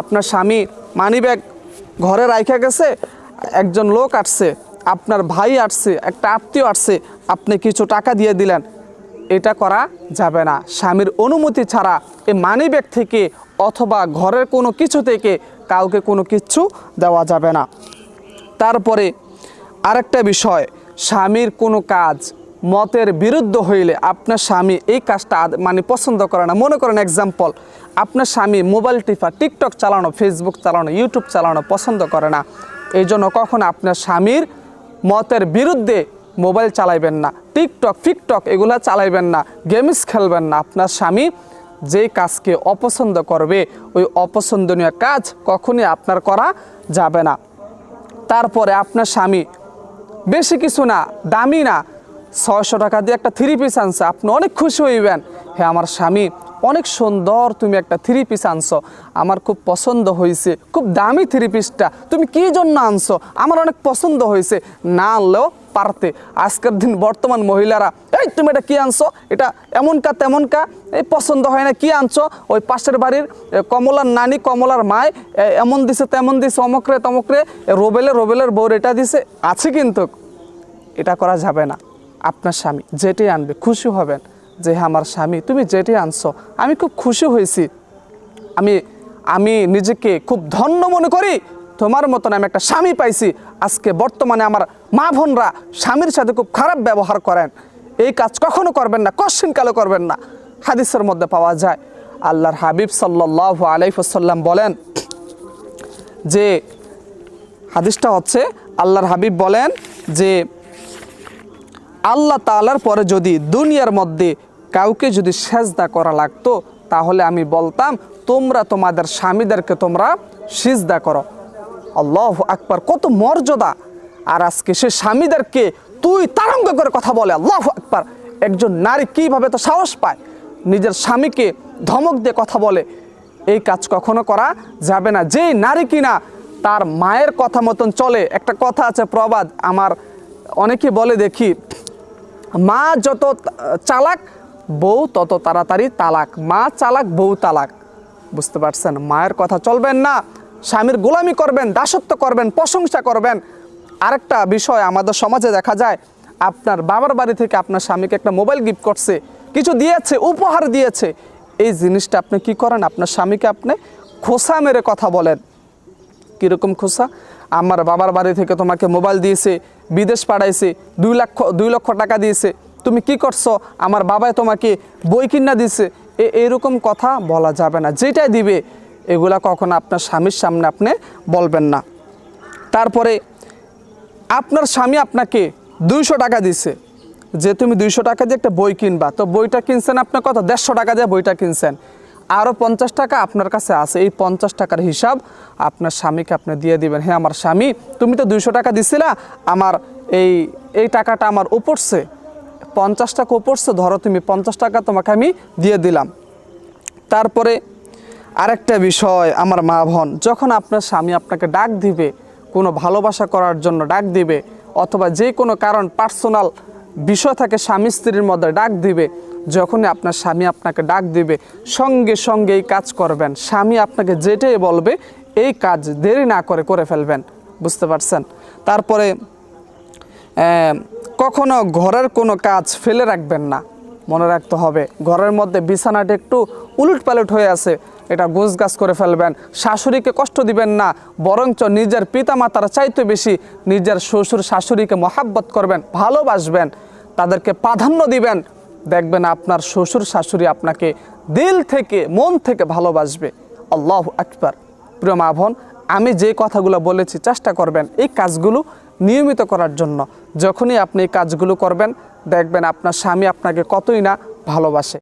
আপনার স্বামী মানিব্যাগ ঘরে রাইখা গেছে, একজন লোক আসছে, আপনার ভাই আসছে, একটা আত্মীয় আসছে, আপনি কিছু টাকা দিয়ে দিলেন। এটা করা যাবে না। স্বামীর অনুমতি ছাড়া এই মানিব্যাগ থেকে অথবা ঘরের কোনো কিছু থেকে কাউকে কোনো কিছু দেওয়া যাবে না। তারপরে আরেকটা বিষয়, স্বামীর কোনো কাজ মতের বিরুদ্ধ হইলে আপনার স্বামী এই কাজটা মানে পছন্দ করে না। মনে করেন এক্সাম্পল আপনার স্বামী মোবাইল টিফা টিকটক চালানো ফেসবুক চালানো ইউটিউব চালানো পছন্দ করে না। এই জন্য কখনো আপনার স্বামীর মতের বিরুদ্ধে মোবাইল চালাইবেন না। টিকটক ফিকটক এগুলা চালাইবেন না। গেমস খেলবেন না। আপনার স্বামী যে কাজকে অপছন্দ করবে, ওই অপছন্দনীয় কাজ কখনই আপনার করা যাবে না। তারপরে আপনার স্বামী বেশি কিছু না, দামি না ছয়শো টাকা দিয়ে একটা থ্রি পিস আনছে। আপনি অনেক খুশি হইবেন। হ্যাঁ আমার স্বামী, অনেক সুন্দর তুমি একটা থ্রি পিস আনছো। আমার খুব পছন্দ হয়েছে খুব দামি থ্রি পিসটা তুমি কী জন্য আনছো? আমার অনেক পছন্দ হয়েছে না আনলেও পারতে। আজকের দিন বর্তমান মহিলারা, এই, তুমি এটা কি আনছো? এটা এমন কা তেমন কা এই, পছন্দ হয় না, কি আনছো? ওই পাশের বাড়ির কমলার নানি, কমলার মায় এমন দিছে, তেমন দিছে অমকরে তমকরে রোবেলে, রোবেলের বউর এটা দিছে। আছে কিন্তু। এটা করা যাবে না। আপনার স্বামী যেটাই আনবে, খুশি হবেন যে হ্যাঁ আমার স্বামী, তুমি যেটাই আনছো, আমি খুব খুশি হয়েছি। আমি আমি নিজেকে খুব ধন্য মনে করি, তোমার মতন আমি একটা স্বামী পাইছি। আজকে বর্তমানে আমার মা বোনরা স্বামীর সাথে খুব খারাপ ব্যবহার করেন। এই কাজ কখনো করবেন না কশ্চিন কালো করবেন না। হাদিসের মধ্যে পাওয়া যায়, আল্লাহর হাবিব সাল্লাহ আলাইফসাল্লাম বলেন যে, হাদিসটা হচ্ছে, আল্লাহর হাবিব বলেন যে আল্লাহ তালার পরে যদি দুনিয়ার মধ্যে কাউকে যদি সেজদা করা লাগতো, তাহলে আমি বলতাম, তোমরা তোমাদের স্বামীদেরকে তোমরা সিজদা করো। আল্লাহ আকবার, কত মর্যাদা। আর আজকে সে স্বামীদেরকে তুই তারঙ্গ করে কথা বলে, আল্লাহ আকবার। একজন নারী কীভাবে তো সাহস পায়? নিজের স্বামীকে ধমক দিয়ে কথা বলে, এই কাজ কখনো করা যাবে না। যেই নারী কিনা, তার মায়ের কথা মতন চলে। একটা কথা আছে প্রবাদ, আমার অনেকে বলে দেখি মা যত চালাক, বউ তত তাড়াতাড়ি তালাক। মা চালাক, বউ তালাক। বুঝতে পারছেন? মায়ের কথা চলবেন না, স্বামীর গোলামি করবেন, দাসত্ব করবেন, প্রশংসা করবেন। আরেকটা বিষয় আমাদের সমাজে দেখা যায়, আপনার বাবার বাড়ি থেকে আপনার স্বামীকে একটা মোবাইল গিফট করছে, কিছু দিয়েছে, উপহার দিয়েছে। এই জিনিসটা আপনি কি করেন? আপনার স্বামীকে আপনি খোসা মেরে কথা বলেন। কীরকম খোসা? আমার বাবার বাড়ি থেকে তোমাকে মোবাইল দিয়েছে, বিদেশ পাঠাইছে, দুই লক্ষ দুই লক্ষ টাকা দিয়েছে। তুমি কি করছ? আমার বাবাই তোমাকে বই কিনা দিছে এ, এরকম কথা বলা যাবে না। যেটাই দিবে, এগুলা কখনো আপনার স্বামীর সামনে আপনি বলবেন না। তারপরে, আপনার স্বামী আপনাকে দুইশো টাকা দিছে যে তুমি দুইশো টাকা দিয়ে একটা বই কিনবা, তো বইটা কিনছেন আপনার কত? দেড়শো টাকা দিয়ে বইটা কিনছেন। আরও পঞ্চাশ টাকা আপনার কাছে আছে। এই পঞ্চাশ টাকার হিসাব আপনার স্বামীকে আপনি দিয়ে দিবেন। হ্যাঁ আমার স্বামী, তুমি তো দুইশো টাকা দিছিলা, আমার এই এই টাকাটা আমার উপরছে পঞ্চাশ টাকা উপরছে ধরো তুমি পঞ্চাশ টাকা তোমাকে আমি দিয়ে দিলাম। তারপরে আরেকটা বিষয়, আমার মা বোন, যখন আপনার স্বামী আপনাকে ডাক দিবে, কোনো ভালোবাসা করার জন্য ডাক দিবে, অথবা যে কোনো কারণ পার্সোনাল বিষয় থাকে স্বামী স্ত্রীর মধ্যে, ডাক দিবে। যখনই আপনার স্বামী আপনাকে ডাক দিবে, সঙ্গে সঙ্গে এই কাজ করবেন। স্বামী আপনাকে যেটাই বলবে, এই কাজ দেরি না করে করে ফেলবেন। বুঝতে পারছেন? তারপরে কখনো ঘরের কোনো কাজ ফেলে রাখবেন না। মনে রাখতে হবে। ঘরের মধ্যে বিছানাটা একটু উলট পালট হয়ে আছে। এটা গোছ গাছ করে ফেলবেন। শাশুড়িকে কষ্ট দিবেন না। বরঞ্চ নিজের পিতামাতার চাইতে বেশি নিজের শ্বশুর শাশুড়িকে মহাব্বত করবেন, ভালোবাসবেন, তাদেরকে প্রাধান্য দিবেন। দেখবেন আপনার শ্বশুর শাশুড়ি আপনাকে দিল থেকে, মন থেকে ভালোবাসবে। আল্লাহ আকবার। প্রিয় মা বোন, আমি যে কথাগুলো বলেছি, চেষ্টা করবেন এই কাজগুলো নিয়মিত করার জন্য। যখনই আপনি কাজগুলো করবেন দেখবেন আপনার স্বামী আপনাকে কতই না ভালোবাসে।